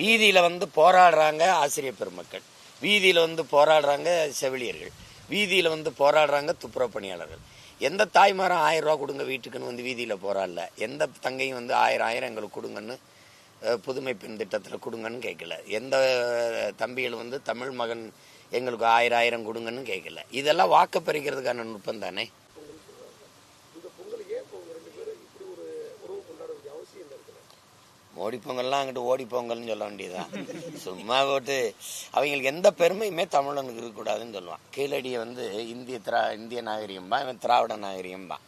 வீதியில் வந்து போராடுறாங்க ஆசிரியர் பெருமக்கள். வீதியில் வந்து போராடுறாங்க செவிலியர்கள். வீதியில் வந்து போராடுறாங்க துப்புரவு பணியாளர்கள். எந்த தாய்மாரும் ஆயிரம் ரூபா கொடுங்க வீட்டுக்குன்னு வந்து வீதியில் போராடல. எந்த தங்கையும் வந்து ஆயிரம் ஆயிரம் எங்களுக்கு கொடுங்கன்னு புதுமை பெண் திட்டத்தில் கொடுங்கன்னு கேட்கல. எந்த தம்பிகள் வந்து தமிழ் மகன் எங்களுக்கு ஆயிரம் ஆயிரம் கொடுங்கன்னு கேட்கல. இதெல்லாம் வாக்கு பறிக்கிறதுக்கான நுட்பம் தானே? ஓடிப்பொங்கல்லாம் பொங்கல்லாம் அங்கிட்டு ஓடிப்பொங்கல்னு சொல்ல வேண்டியதுதான். சும்மா போட்டு அவங்களுக்கு எந்த பெருமையுமே தமிழனுக்கு இருக்கக்கூடாதுன்னு சொல்லுவான். கீழடியை வந்து இந்திய திரா இந்திய நாகரிகம்பா இவன் திராவிட நாகரிகம்பா.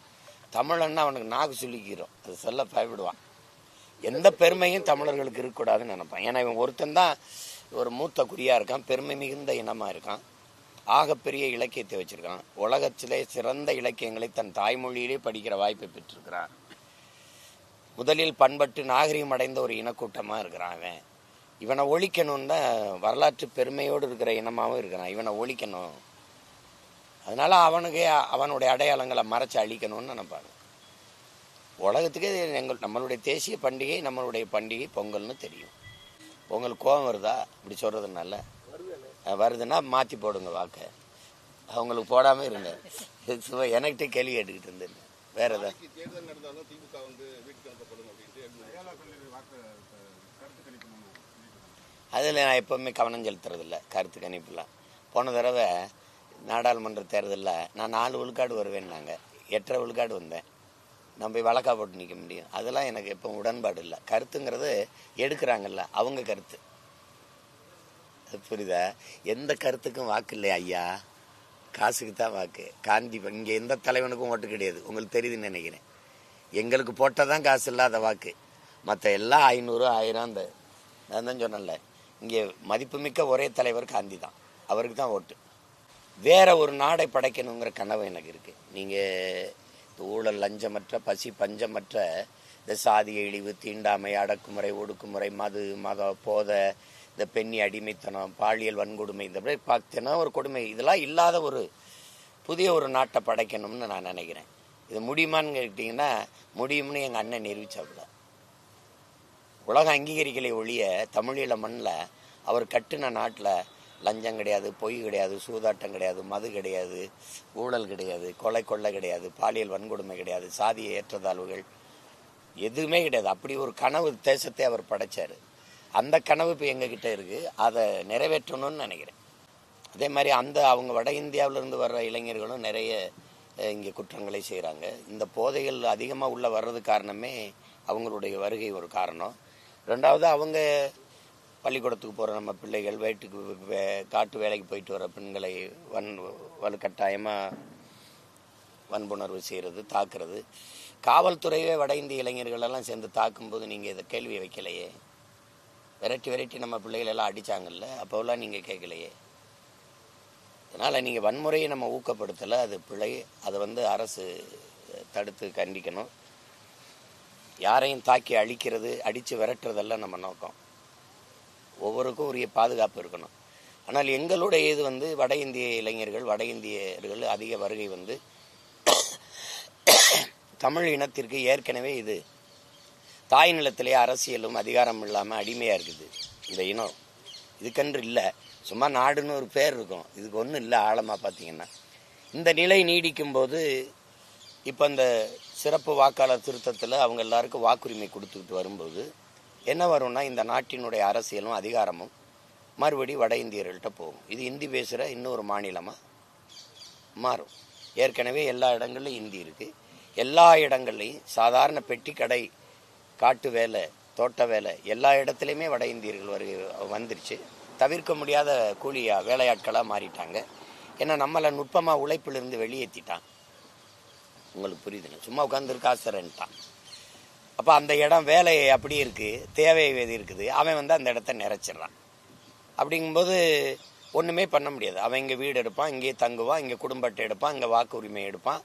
தமிழன்னா அவனுக்கு நாக்கு சொல்லிக்கிறோம் அது சொல்ல பயப்படுவான். எந்த பெருமையும் தமிழர்களுக்கு இருக்கக்கூடாதுன்னு நினைப்பான். ஏன்னா இவன் ஒருத்தன் தான் ஒரு மூத்த குறியா இருக்கான். பெருமை மிகுந்த இனமா இருக்கான். ஆகப்பெரிய இலக்கியத்தை வச்சிருக்கான். உலகத்திலே சிறந்த இலக்கியங்களை தன் தாய்மொழியிலே படிக்கிற வாய்ப்பை பெற்றிருக்கிறான். முதலில் பண்பட்டு நாகரிகம் அடைந்த ஒரு இனக்கூட்டமாக இருக்கிறான் அவன் இவனை ஒழிக்கணும்னு தான் வரலாற்று பெருமையோடு இருக்கிற இனமாகவும் இருக்கிறான். இவனை ஒழிக்கணும். அதனால் அவனுக்கு அவனுடைய அடையாளங்களை மறைச்சி அழிக்கணும்னு நினைப்பாங்க. உலகத்துக்கே எங்கள் நம்மளுடைய தேசிய பண்டிகை நம்மளுடைய பண்டிகை பொங்கல்னு தெரியும். பொங்கல் கோபம் வருதா? இப்படி சொல்கிறதுனால வருதுன்னா மாற்றி போடுங்க வாக்க. அவங்களுக்கு போடாமல் இருங்க. சும்மா எனக்கிட்ட கேள்வி கேட்டுக்கிட்டு இருந்தேன் வேற ஏதாவது நாளைக்கு தேர்தல் நடந்தாலும் திமுக வந்து வீட்டுக்கு அனுப்பப்படும் அப்படின்ட்டு அதில் நான் எப்பவுமே கவனம் செலுத்துறதில்ல கருத்து கணிப்புலாம். போன தடவை நாடாளுமன்ற தேர்தலில் நான் நாலு விழுக்காடு வருவேன்னாங்க. எட்டரை விழுக்காடு வந்தேன். நான் போய் வழக்கா போட்டு நிற்க முடியும். அதெல்லாம் எனக்கு எப்போ உடன்பாடு இல்லை. கருத்துங்கிறது எடுக்கிறாங்கல்ல அவங்க கருத்து. அது புரியுதா? எந்த கருத்துக்கும் வாக்கு இல்லையா ஐயா. காசுக்கு தான் வாக்கு. காந்தி இங்கே எந்த தலைவனுக்கும் ஓட்டு கிடையாது. உங்களுக்கு தெரியுதுன்னு நினைக்கிறேன். எங்களுக்கு போட்டால் தான் காசு இல்லாத வாக்கு. மற்ற எல்லாம் ஐநூறு ஆயிரம் அந்த நான் தான் சொன்னேன்ல. இங்கே மதிப்புமிக்க ஒரே தலைவர் காந்தி தான். அவருக்கு தான் ஓட்டு. வேற ஒரு நாடை படைக்கணுங்கிற கனவு எனக்கு இருக்குது நீங்கள் ஊழல் லஞ்சமற்ற பசி பஞ்சமற்ற இந்த சாதிய இழிவு தீண்டாமை அடக்குமுறை ஒடுக்குமுறை மது மத போதை இந்த பெண்ணி அடிமைத்தனம் பாலியல் வன்கொடுமை இந்த மாதிரி பார்த்தீங்கன்னா ஒரு கொடுமை. இதெல்லாம் இல்லாத ஒரு புதிய ஒரு நாட்டை படைக்கணும்னு நான் நினைக்கிறேன். இது முடியுமான்னு கேட்டிங்கன்னா முடியும்னு எங்கள் அண்ணன் நிரூபிச்சாப்புல. உலகம் அங்கீகரிக்கலை ஒழிய தமிழீழ மண்ணில் அவர் கட்டின நாட்டில் லஞ்சம் கிடையாது பொய் கிடையாது சூதாட்டம் கிடையாது மது கிடையாது ஊழல் கிடையாது கொலை கொள்ளை கிடையாது பாலியல் வன்கொடுமை கிடையாது சாதிய ஏற்றத்தாழ்வுகள் எதுவுமே கிடையாது. அப்படி ஒரு கனவு தேசத்தை அவர் படைச்சார். அந்த கனவு இப்போ எங்ககிட்ட இருக்கு. அதை நிறைவேற்றணும்னு நினைக்கிறேன். அதே மாதிரி அந்த அவங்க வட இந்தியாவுல இருந்து வர்ற இளைஞர்களும் நிறைய இங்கே குற்றங்களை செய்கிறாங்க இந்த போதைகள் அதிகமாக உள்ள வர்றது காரணமே அவங்களுடைய வருகை ஒரு காரணம். ரெண்டாவது அவங்க பள்ளிக்கூடத்துக்கு போகிற நம்ம பிள்ளைகள் வயிற்றுக்கு வே- காட்டு வேலைக்கு போயிட்டு வர பெண்களை வன் வலுக்கட்டாயமாக வன்புணர்வு செய்கிறது தாக்குறது. காவல்துறையே வட இந்திய இளைஞர்களெல்லாம் சேர்ந்து தாக்கும்போது நீங்கள் இதை கேள்வி வைக்கலையே. விரட்டி விரட்டி நம்ம பிள்ளைகள் எல்லாம் அப்போல்லாம் நீங்கள் கேட்கலையே. அதனால் நீங்கள் வன்முறையை நம்ம ஊக்கப்படுத்தலை அது பிழை அதை வந்து அரசு தடுத்து கண்டிக்கணும். யாரையும் தாக்கி அழிக்கிறது அடித்து விரட்டுறதெல்லாம் நம்ம நோக்கம். ஒவ்வொருக்கும் உரிய பாதுகாப்பு இருக்கணும். ஆனால் எங்களுடைய இது வந்து வட இந்திய இளைஞர்கள் வட இந்தியர்கள் அதிக வருகை வந்து தமிழ் இனத்திற்கு ஏற்கனவே இது தாய் நிலத்திலே அரசியலும் அதிகாரம் இல்லாமல் அடிமையாக இருக்குது. இந்த இனம். இதுக்கென்று இல்லை. சும்மா நாடுன்னு ஒரு பேர் இருக்கும். இதுக்கு ஒன்றும் இல்லை ஆழமாக பார்த்தீங்கன்னா இந்த நிலை நீடிக்கும் போது இப்போ இந்த சிறப்பு வாக்காளர் திருத்தத்தில் அவங்க எல்லாருக்கும் வாக்குரிமை கொடுத்துக்கிட்டு வரும்போது என்ன வரும்னா இந்த நாட்டினுடைய அரசியலும் அதிகாரமும் மறுபடி வட இந்தியர்கள்ட்ட போகும். இது இந்தி பேசுகிற இன்னொரு மாநிலமாக மாறும். ஏற்கனவே எல்லா இடங்கள்லையும் இந்தி இருக்குது எல்லா இடங்கள்லையும் சாதாரண பெட்டி கடை காட்டு வேலை தோட்ட வேலை எல்லா இடத்துலையுமே வட இந்தியர்கள் வருகை வந்துருச்சு. தவிர்க்க முடியாத கூலியாக வேலையாட்களாக மாறிட்டாங்க. ஏன்னா நம்மளை நுட்பமாக உழைப்பிலிருந்து வெளியேற்றிட்டான் உங்களுக்கு புரியுதுங்க சும்மா உட்காந்துருக்கு ஆசரன்ட்டான் அப்போ அந்த இடம் வேலை அப்படி இருக்குது தேவை எது இருக்குது. அவன் வந்து அந்த இடத்த நிறைச்சிடுறான். அப்படிங்கும்போது ஒன்றுமே பண்ண முடியாது. அவன் இங்கே வீடு எடுப்பான் இங்கேயே தங்குவான் இங்கே குடும்பத்தை எடுப்பான் இங்கே வாக்கு உரிமை எடுப்பான்.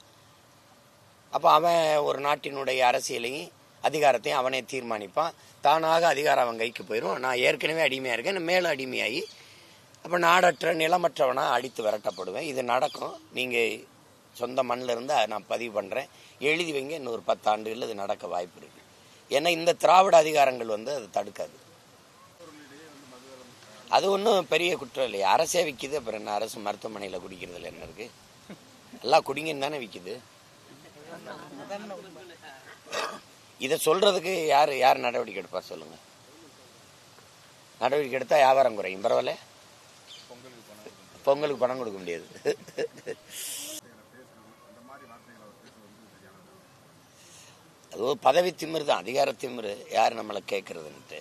அப்போ அவன் ஒரு நாட்டினுடைய அரசியலையும் அதிகாரத்தையும் அவனே தீர்மானிப்பான். தானாக அதிகாரம் அவன் கைக்கு போயிடும் நான் ஏற்கனவே அடிமையாக இருக்கேன். நான் மேலும் அடிமையாகி அப்போ நாடற்ற நிலமற்றவனாக அடித்து விரட்டப்படுவேன். இது நடக்கும். நீங்கள் சொந்த மண்ணில் இருந்து நான் பதிவு பண்ணுறேன் எழுதி வைங்க. இன்னொரு பத்தாண்டுகளில் இது நடக்க வாய்ப்பு இருக்குது ஏன்னா இந்த திராவிட அதிகாரங்கள் வந்து அதை தடுக்காது. அது ஒன்றும் பெரிய குற்றம் இல்லையா. அரசே விற்கிது அப்புறம் என்ன? அரசு மருத்துவமனையில் குடிக்கிறதுல என்ன இருக்குது எல்லாம் குடிங்கன்னு தானே விற்கிது இதை சொல்றதுக்கு யார் யார் நடவடிக்கை எடுப்பா சொல்லுங்க. நடவடிக்கை எடுத்தால் வியாபாரம் குறையும். பரவாயில்ல. பொங்கலுக்கு பணம் கொடுக்க முடியாது. அது ஒரு பதவி திமிரு தான் அதிகார திமிரு. யார் நம்மளை கேட்கறதுன்ட்டு.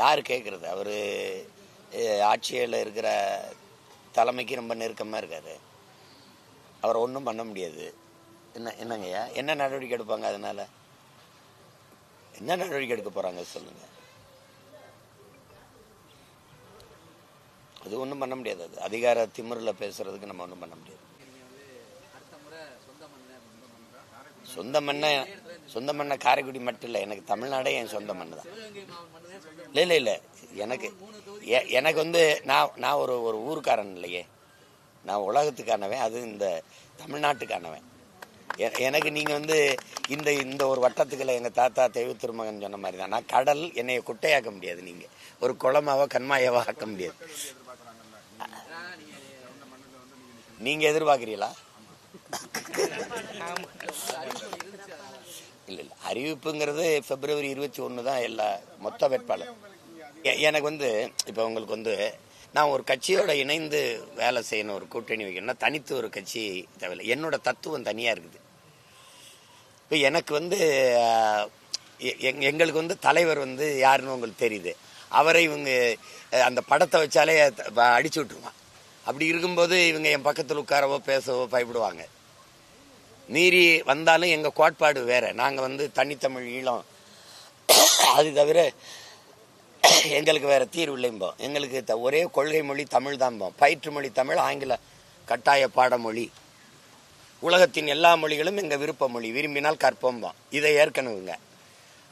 யார் கேட்கறது? அவர் ஆட்சியில் இருக்கிற தலைமைக்கு ரொம்ப நெருக்கமாக இருக்காரு. அவரை ஒன்றும் பண்ண முடியாது. என்ன என்னங்கய்யா? என்ன நடவடிக்கை எடுப்பாங்க அதனால? என்ன நடவடிக்கை எடுக்க போறாங்க சொல்லுங்க. அது ஒன்றும் பண்ண முடியாது அது. அதிகார திமிரில் பேசுறதுக்கு நம்ம ஒன்றும் பண்ண முடியாது. சொந்த மண்ணை சொந்த மண்ணை காரைக்குடி மட்டும் இல்லை எனக்கு தமிழ்நாடே என் சொந்த மண்ணு தான். இல்லை இல்லை இல்லை. எனக்கு எ- எனக்கு வந்து நான் நான் ஒரு ஒரு ஊருக்காரன் இல்லையே. நான் உலகத்துக்கானவன் அது இந்த தமிழ்நாட்டுக்கானவன். எனக்கு நீங்கள் வந்து இந்த இந்த ஒரு வட்டத்துக்குள்ள எங்கள் தாத்தா தெய்வ திருமகன் சொன்ன மாதிரி தான் நான் கடல் என்னைய குட்டையாக்க முடியாது நீங்கள் ஒரு குளமாவோ கண்மாயாவோ ஆக்க முடியாது. நீங்கள் எதிர்பார்க்குறீங்களா? இல்லை இல்லை. அறிவிப்புங்கிறது பிப்ரவரி இருபத்தி ஒன்று தான் எல்லா மொத்த வேட்பாளர். எனக்கு வந்து இப்போ உங்களுக்கு வந்து நான் ஒரு கட்சியோட இணைந்து வேலை செய்யணும் ஒரு கூட்டணி வைக்கணும்னா தனித்து ஒரு கட்சி தேவையில்லை. என்னோட தத்துவம் தனியாக இருக்குது. இப்போ எனக்கு வந்து எ- எங்களுக்கு வந்து தலைவர் வந்து யாருன்னு உங்களுக்கு தெரியுது. அவரை இவங்க அந்த படத்தை வச்சாலே அடிச்சு விட்டுருவான். அப்படி இருக்கும்போது இவங்க என் பக்கத்தில் உட்காரவோ பேசவோ பயப்படுவாங்க. மீறி வந்தாலும் எங்கள் கோட்பாடு வேற. நாங்கள் வந்து தனித்தமிழ் ஈழம். அது தவிர எங்களுக்கு வேற தீர்வு இல்லைம்போம் எங்களுக்கு த- ஒரே கொள்கை மொழி தமிழ் தான்போம் பயிற்று மொழி தமிழ் ஆங்கில கட்டாய பாடமொழி. உலகத்தின் எல்லா மொழிகளும் எங்கள் விருப்ப மொழி. விரும்பினால் கற்போம்போம் இதை ஏற்கனவுங்க.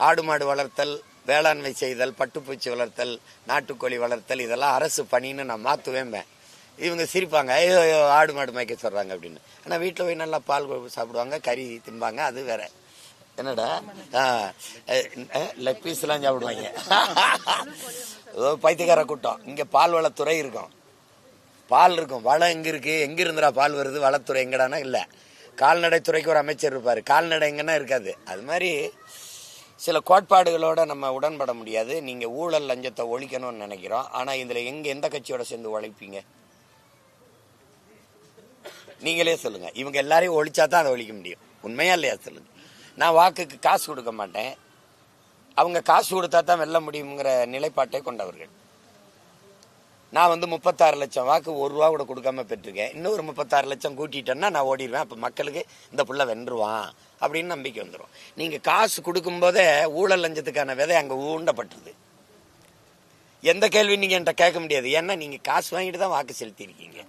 ஆடு மாடு வளர்த்தல் வேளாண்மை செய்தல் பட்டுப்பூச்சி வளர்த்தல் நாட்டுக்கோழி வளர்த்தல் இதெல்லாம் அரசு பணின்னு நான் மாற்றுவேன்பேன் இவங்க சிரிப்பாங்க. ஐயோ ஐயோ, ஆடு மாடு மேய்க்க சொல்கிறாங்க அப்படின்னு. ஆனால் வீட்டில் போய் நல்லா பால் சாப்பிடுவாங்க கறி தின்பாங்க அது வேற. என்னடா? லெக் பீஸ்லாம் சாப்பிடுவாங்க. பைத்தியக்கார கூட்டம். இங்கே பால் வளத்துறை இருக்கும். பால் இருக்கும். வளம் எங்க இருக்கு? எங்க இருந்துடா பால் வருது? வளத்துறை எங்கடானா இல்ல. கால்நடைத்துறைக்கு ஒரு அமைச்சர் இருப்பார். கால்நடை எங்கன்னா இருக்காது. அது மாதிரி சில கோட்பாடுகளோட நம்ம உடன்பட முடியாது. நீங்க ஊழல் லஞ்சத்தை ஒழிக்கணும்னு நினைக்கிறோம். ஆனா இதுல எங்க எந்த கட்சியோட சேர்ந்து உழைப்பீங்க? நீங்களே சொல்லுங்க. இவங்க எல்லாரையும் ஒழிச்சா தான் அதை ஒழிக்க முடியும். உண்மையா இல்லையா சொல்லுங்க? நான் வாக்குக்கு காசு கொடுக்க மாட்டேன். அவங்க காசு கொடுத்தா தான் வெல்ல முடியுங்கிற நிலைப்பாட்டை கொண்டவர்கள். நான் வந்து முப்பத்தாறு லட்சம் வாக்கு ஒரு ரூபா கூட கொடுக்காம பெற்றிருக்கேன். இன்னொரு முப்பத்தாறு லட்சம் கூட்டிட்டேன்னா நான் ஓடிடுவேன். அப்போ மக்களுக்கு இந்த புள்ள வென்றுவான் அப்படின்னு நம்பிக்கை வந்துடும் நீங்கள் காசு கொடுக்கும்போதே ஊழல் லஞ்சத்துக்கான விதை அங்கே ஊண்டப்பட்டுருது. எந்த கேள்வி நீங்கள் என்கிட்ட கேட்க முடியாது. ஏன்னா நீங்கள் காசு வாங்கிட்டு தான் வாக்கு செலுத்தியிருக்கீங்க.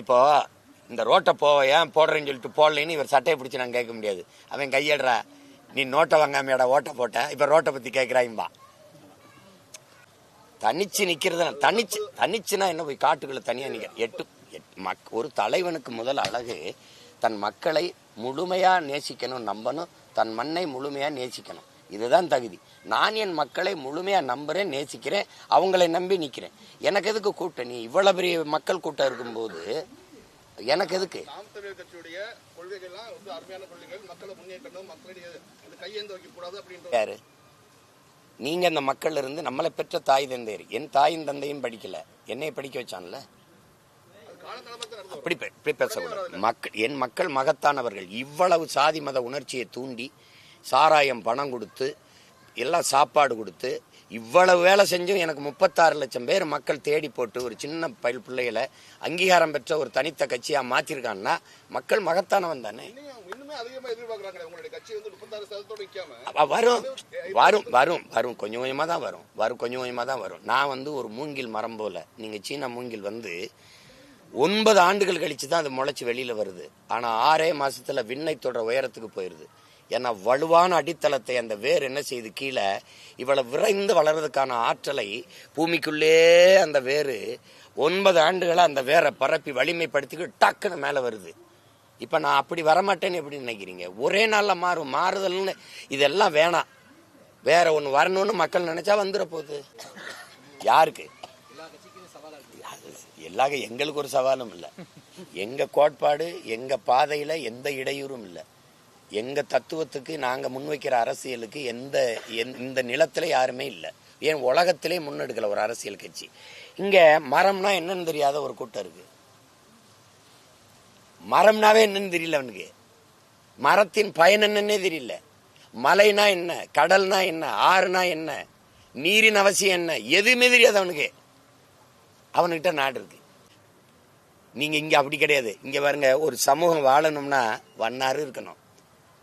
இப்போ இந்த ரோட்டை போ ஏன் போடுறேன்னு சொல்லிட்டு போடலைன்னு இவர் சட்டையை பிடிச்சி நான் கேட்க முடியாது. அவன் கையடுறா. நீ நோட்டை வாங்காமையாடா ஓட்டை போட்ட? இப்போ ரோட்டை பற்றி கேட்குறாயும்பா தனிச்சு நிக்கிறது தனிச்சு தனிச்சுனா என்ன போய் காட்டுக்குள்ள தனியா நிக்க எட்டு மக் ஒரு தலைவனுக்கு முதல் அழகு தன் மக்களை முழுமையா நேசிக்கணும் நம்பணும் தன் மண்ணை முழுமையா நேசிக்கணும். இதுதான் தகுதி. நான் என் மக்களை முழுமையா நம்புறேன் நேசிக்கிறேன் அவங்களை நம்பி நிக்கிறேன். எனக்கு எதுக்கு கூட்டணி இவ்வளவு பெரிய மக்கள் கூட்டம் இருக்கும்போது எனக்கு எதுக்கு? யாரு? நீங்க அந்த மக்கள் இருந்து நம்மளை பெற்ற தாய் தந்தையர். என் தாயும் தந்தையும் படிக்கல. என்னைய படிக்க வச்சான்ல? அப்படி இப்படி பேசக்கூடாது மக்கள் என் மக்கள் மகத்தானவர்கள். இவ்வளவு சாதி மத உணர்ச்சியை தூண்டி சாராயம் பணம் கொடுத்து எல்லாம் சாப்பாடு கொடுத்து இவ்வளவு வேலை செஞ்சும் எனக்கு முப்பத்தாறு லட்சம் பேர் மக்கள் தேடி போட்டு ஒரு சின்ன பயில் பிள்ளைகளை அங்கீகாரம் பெற்ற ஒரு தனித்த கட்சியா மாத்திருக்கான்னா மக்கள் மகத்தானவன் தானே? வரும். வரும் வரும் வரும். கொஞ்சம் கொஞ்சமாக தான் வரும். வரும் கொஞ்சம் கொஞ்சமாக தான் வரும். நான் வந்து ஒரு மூங்கில் மரம் போல. நீங்கள் சீனா மூங்கில் வந்து ஒன்பது ஆண்டுகள் கழிச்சு தான் அது முளைச்சி வெளியில வருது. ஆனா ஆறே மாசத்துல விண்ணை தொடர உயரத்துக்கு போயிருது. ஏன்னா வலுவான அடித்தளத்தை அந்த வேர் என்ன செய்து கீழே இவ்வளவு விரைந்து வளர்றதுக்கான ஆற்றலை பூமிக்குள்ளே அந்த வேறு ஒன்பது ஆண்டுகளாக அந்த வேரை பரப்பி வலிமைப்படுத்திக்கிட்டு டக்குன்னு மேலே வருது. இப்போ நான் அப்படி வரமாட்டேன்னு எப்படி நினைக்கிறீங்க? ஒரே நாளில் மாறும் மாறுதல்னு இதெல்லாம் வேணாம். வேற ஒன்று வரணும்னு மக்கள் நினைச்சா வந்துட போகுது. யாருக்கு? அது எல்லா எங்களுக்கு ஒரு சவாலும் இல்லை. எங்கள் கோட்பாடு எங்கள் பாதையில் எந்த இடையூறும் இல்லை. எங்க தத்துவத்துக்கு நாங்க முன்வைக்கிற அரசியலுக்கு எந்த இந்த நிலத்துல யாருமே இல்லை. ஏன் உலகத்திலே முன்னெடுக்கல ஒரு அரசியல் கட்சி. இங்க மரம்னா என்னன்னு தெரியாத ஒரு கூட்டம் இருக்கு. மரம்னாவே என்னன்னு தெரியல அவனுக்கு. மரத்தின் பயன் என்னன்னே தெரியல. மலைனா என்ன? கடல்னா என்ன? ஆறுனா என்ன? நீரின் அவசியம் என்ன? எதுவுமே தெரியாது அவனுக்கு. அவனுக்கிட்ட நாடு இருக்கு. நீங்க இங்க அப்படி கிடையாது. இங்க பாருங்க ஒரு சமூகம் வாழணும்னா வண்ணாறு இருக்கணும்.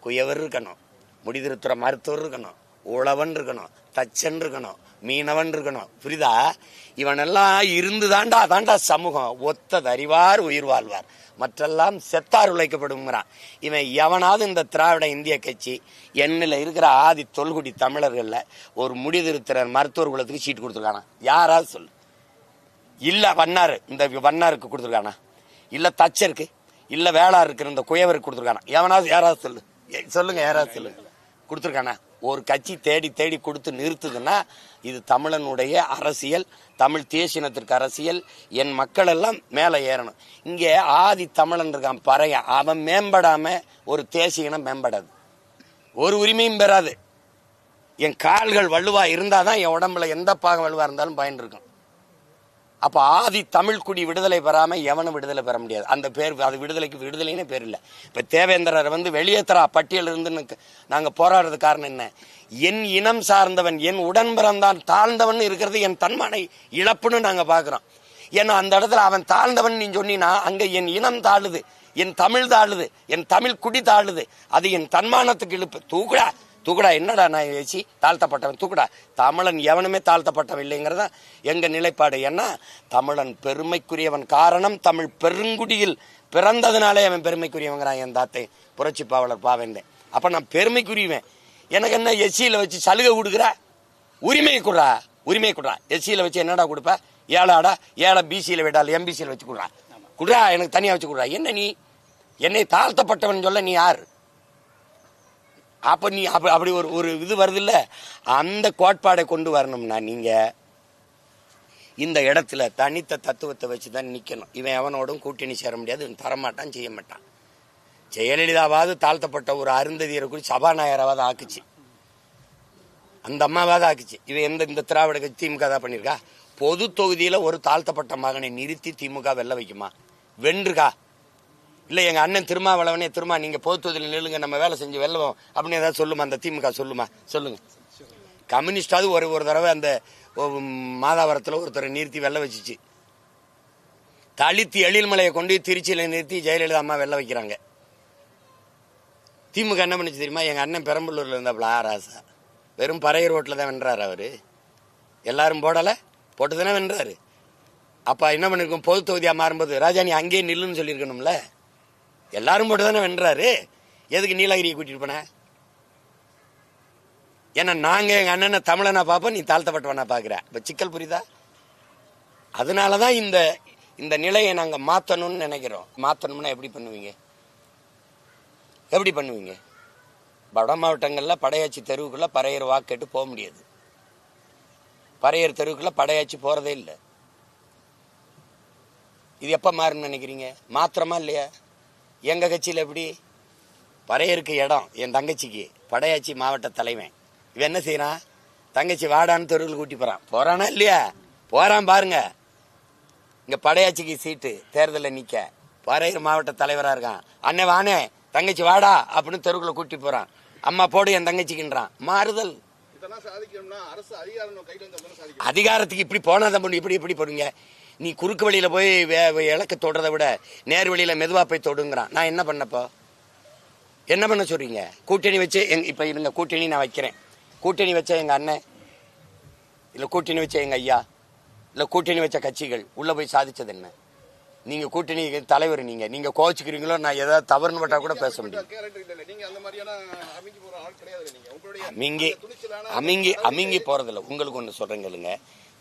குயவர் இருக்கணும். முடிதிருத்துற மருத்துவர் இருக்கணும். உழவன் இருக்கணும். தச்சன் இருக்கணும். மீனவன் இருக்கணும். புரியுதா இவனெல்லாம் இருந்து தாண்டா தாண்டா சமூகம். ஒத்தது அறிவார் உயிர் வாழ்வார். மற்றெல்லாம் செத்தார் உழைக்கப்படுங்கிறான் இவன் எவனாவது இந்த திராவிட இந்திய கட்சி எண்ணில் இருக்கிற ஆதி தொல்குடி தமிழர்களில் ஒரு முடிதிருத்திரர் மருத்துவர் குலத்துக்கு சீட்டு கொடுத்துருக்கானா? யாராவது சொல்லு. இல்லை வண்ணாரு இந்த வண்ணாருக்கு கொடுத்துருக்கானா? இல்லை தச்சருக்கு? இல்லை வேளாருக்கு. இந்த குயவருக்கு கொடுத்துருக்கானா? எவனாவது யாராவது சொல்லு. சொல்லுங்க யாராவது சொல்லுங்க கொடுத்துருக்கானா? ஒரு கட்சி தேடி தேடி கொடுத்து நிறுத்துதுன்னா இது தமிழனுடைய அரசியல் தமிழ் தேசினத்திற்கு அரசியல் என் மக்கள் எல்லாம் மேலே ஏறணும். இங்கே ஆதி தமிழன் இருக்கான் பறைய அவன் மேம்படாம ஒரு தேசியனம் மேம்படாது. ஒரு உரிமையும் பெறாது. என் கால்கள் வலுவா இருந்தாதான் என் உடம்புல எந்த பாகம் வலுவா இருந்தாலும் பயன் இருக்கும். அப்ப ஆதி தமிழ்குடி விடுதலை பெறாம எவனும் விடுதலை பெற முடியாது. அந்த பேர் அது விடுதலைக்கு விடுதலைன்னு பேர் இல்லை. இப்ப தேவேந்திரரை வந்து வெளியேற்றா பட்டியல் இருந்து நாங்க போராடுறது காரணம் என்ன? என் இனம் சார்ந்தவன் என் உடன் பிறந்தான் தாழ்ந்தவன் இருக்கிறது என் தன்மானை இழப்புன்னு நாங்க பாக்குறோம். ஏன்னா அந்த இடத்துல அவன் தாழ்ந்தவன் நீ சொன்னினா அங்க என் இனம் தாழுது என் தமிழ் தாழுது என் தமிழ் குடி தாழுது அது என் தன்மானத்துக்கு இழுப்பு. தூக்குடா! தூக்குடா என்னடா நான் வச்சு தாழ்த்தப்பட்டவன்? தூக்குடா தமிழன் எவனுமே தாழ்த்தப்பட்டவன் இல்லைங்கிறதா எங்கள் நிலைப்பாடு ஏன்னா தமிழன் பெருமைக்குரியவன் காரணம் தமிழ் பெருங்குடியில் பிறந்ததுனாலே அவன் பெருமைக்குரியவங்கிறான் என் தாத்தை. புரட்சி பாவலர் பாவேந்தேன் அப்போ நான் பெருமைக்குரியவன். எனக்கு என்ன எஸ்சியில் வச்சு சலுகை கொடுக்குற? உரிமை கொடுறா? உரிமை குடுறா. எஸ்சியில் வச்சு என்னடா கொடுப்ப? ஏழாடா ஏழை பிசியில் விடால் எம்பிசியில் வச்சு கொடுறா. கொடுறா எனக்கு தனியாக வச்சு கொடுறா. என்ன நீ? என்னை தாழ்த்தப்பட்டவன் சொல்ல நீ யார்? அப்ப நீ அப்படி அப்படி ஒரு ஒரு இது வருது இல்ல அந்த கோட்பாடை கொண்டு வரணும்னா நீங்க இந்த இடத்துல தனித்த தத்துவத்தை வச்சு தான் நிக்கணும். இவன் எவனோடும் கூட்டணி சேர முடியாது தரமாட்டான் செய்ய மாட்டான். ஜெயலலிதாவாவது தாழ்த்தப்பட்ட ஒரு அருந்ததியரை குறித்து சபாநாயகராவது ஆக்குச்சு. அந்த அம்மாவாவது ஆக்குச்சு. இவன் எந்த இந்த திராவிட கட்சி திமுக தான் பண்ணியிருக்கா? பொது தொகுதியில ஒரு தாழ்த்தப்பட்ட மகனை நிறுத்தி திமுக வெல்ல வைக்குமா? வென்றுகா? இல்லை எங்கள் அண்ணன் திருமாவளவனே திருமா நீங்கள் பொது தொகுதியில் நில்லுங்க நம்ம வேலை செஞ்சு வெல்லுவோம். அப்படின்னு ஏதாவது சொல்லுமா? அந்த திமுக சொல்லுமா? சொல்லுங்க. கம்யூனிஸ்டாவது ஒரு ஒரு தடவை அந்த மாதாவரத்தில் ஒருத்தரை நிறுத்தி வெள்ள வச்சுச்சு. தளித்து எழில்மலையை கொண்டு திருச்சியில் நிறுத்தி ஜெயலலிதா அம்மா வெள்ள வைக்கிறாங்க. திமுக என்ன பண்ணிச்சு தெரியுமா? எங்கள் அண்ணன் பெரம்பலூரில் இருந்தாப்புல ஆ ராசா. வெறும் பறையர் ரோட்டில் தான் வென்றார் அவர். எல்லாரும் போடலை போட்டு தானே வென்றாரு. அப்போ என்ன பண்ணிருக்கோம்? பொது தொகுதியாக மாறும்போது ராஜா நீ அங்கேயே நில்லுன்னு சொல்லியிருக்கணும்ல? எல்லாரும் போட்டு தானே வென்றாரு? எதுக்கு நீலகிரியை கூட்டிட்டு போன? ஏன்னா நாங்க எங்க அண்ணனை தமிழனா பார்ப்போம் நீ தாழ்த்தப்பட்டவனா பாக்குற இப்ப சிக்கல் புரியுதா? அதனாலதான் இந்த இந்த நிலையை நாங்க மாத்தணும்னு நினைக்கிறோம். மாத்தணும்னா எப்படி பண்ணுவீங்க? எப்படி பண்ணுவீங்க? வட மாவட்டங்களில் படையாச்சி தெருவுக்குள்ள பறையர் வாக்கெட்டு போக முடியாது. பறையர் தெருவுக்குள்ள படையாச்சி போறதே இல்லை. இது எப்போ மாறும்னு நினைக்கிறீங்க? மாத்திரமா இல்லையா? எங்க கட்சியில எப்படி? பறையருக்கு இடம் என் தங்கச்சிக்கு. படையாச்சி மாவட்ட தலைவன். இவன் என்ன செய்யறான்? தங்கச்சி வாடான்னு தெருவில் கூட்டி போறான். போறானா இல்லையா? போறான் பாருங்க. இங்க படையாச்சிக்கு சீட்டு தேர்தலில் நிக்க. பறையர் மாவட்ட தலைவரா இருக்கான். அண்ணே வானே தங்கச்சி வாடா அப்படின்னு தெருவுக்குள்ள கூட்டி போறான். அம்மா போடு என் தங்கச்சிக்குன்றான். மாறுதல். அதிகாரத்துக்கு இப்படி போனா பண்ணி இப்படி இப்படி போடுங்க நீ குறுக்கு வழியில போய் இலக்க தொடுறதை விட நேர் வழியில மெதுவா போய் தொடுங்கிறான். நான் என்ன பண்ணப்போ? என்ன பண்ண சொல்றீங்க? கூட்டணி வச்சு எங்க இப்ப இருங்க கூட்டணி நான் வைக்கிறேன். கூட்டணி வச்ச எங்க அண்ணன் இல்ல கூட்டணி வச்ச எங்க ஐயா இல்ல கூட்டணி வச்ச கட்சிகள் உள்ள போய் சாதிச்சது என்ன? நீங்க கூட்டணி தலைவர் நீங்க. நீங்க கோச்சுக்கிறீங்களோ நான் ஏதாவது தவறுன்னு பட்டா கூட பேச முடியும். அமிங்கி அமிங்கி அமிங்கி போறதில்ல. உங்களுக்கு ஒன்று சொல்றேங்களுங்க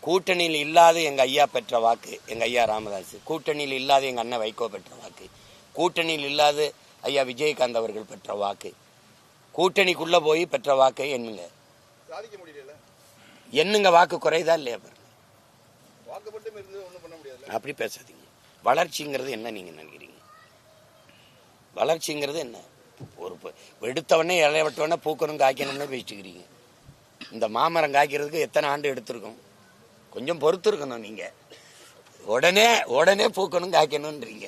கூட்டணியில் இல்லாத எங்க ஐயா பெற்ற வாக்கு எங்க ஐயா ராமதாஸ் கூட்டணியில் இல்லாத எங்க அண்ணன் வைகோ பெற்ற வாக்கு. கூட்டணியில் இல்லாத ஐயா விஜயகாந்த் அவர்கள் பெற்ற வாக்கு. கூட்டணிக்குள்ள போய் பெற்ற வாக்கை முடியல என்னங்க வாக்கு குறையுதா இல்லையா அப்படி பேசாதீங்க. வளர்ச்சிங்கிறது என்ன நீங்க நினைக்கிறீங்க? வளர்ச்சிங்கிறது என்ன? ஒரு எடுத்தவொடனே இலைய விட்டவொடனே பூக்கணும் காய்க்கணும்னு பேசிட்டுக்கிறீங்க இந்த மாமரம் காய்க்கிறதுக்கு எத்தனை ஆண்டு எடுத்திருக்கும்? கொஞ்சம் பொறுத்து இருக்கணும் நீங்க. உடனே உடனே பூக்கணும் காய்க்கணும்ன்றீங்க.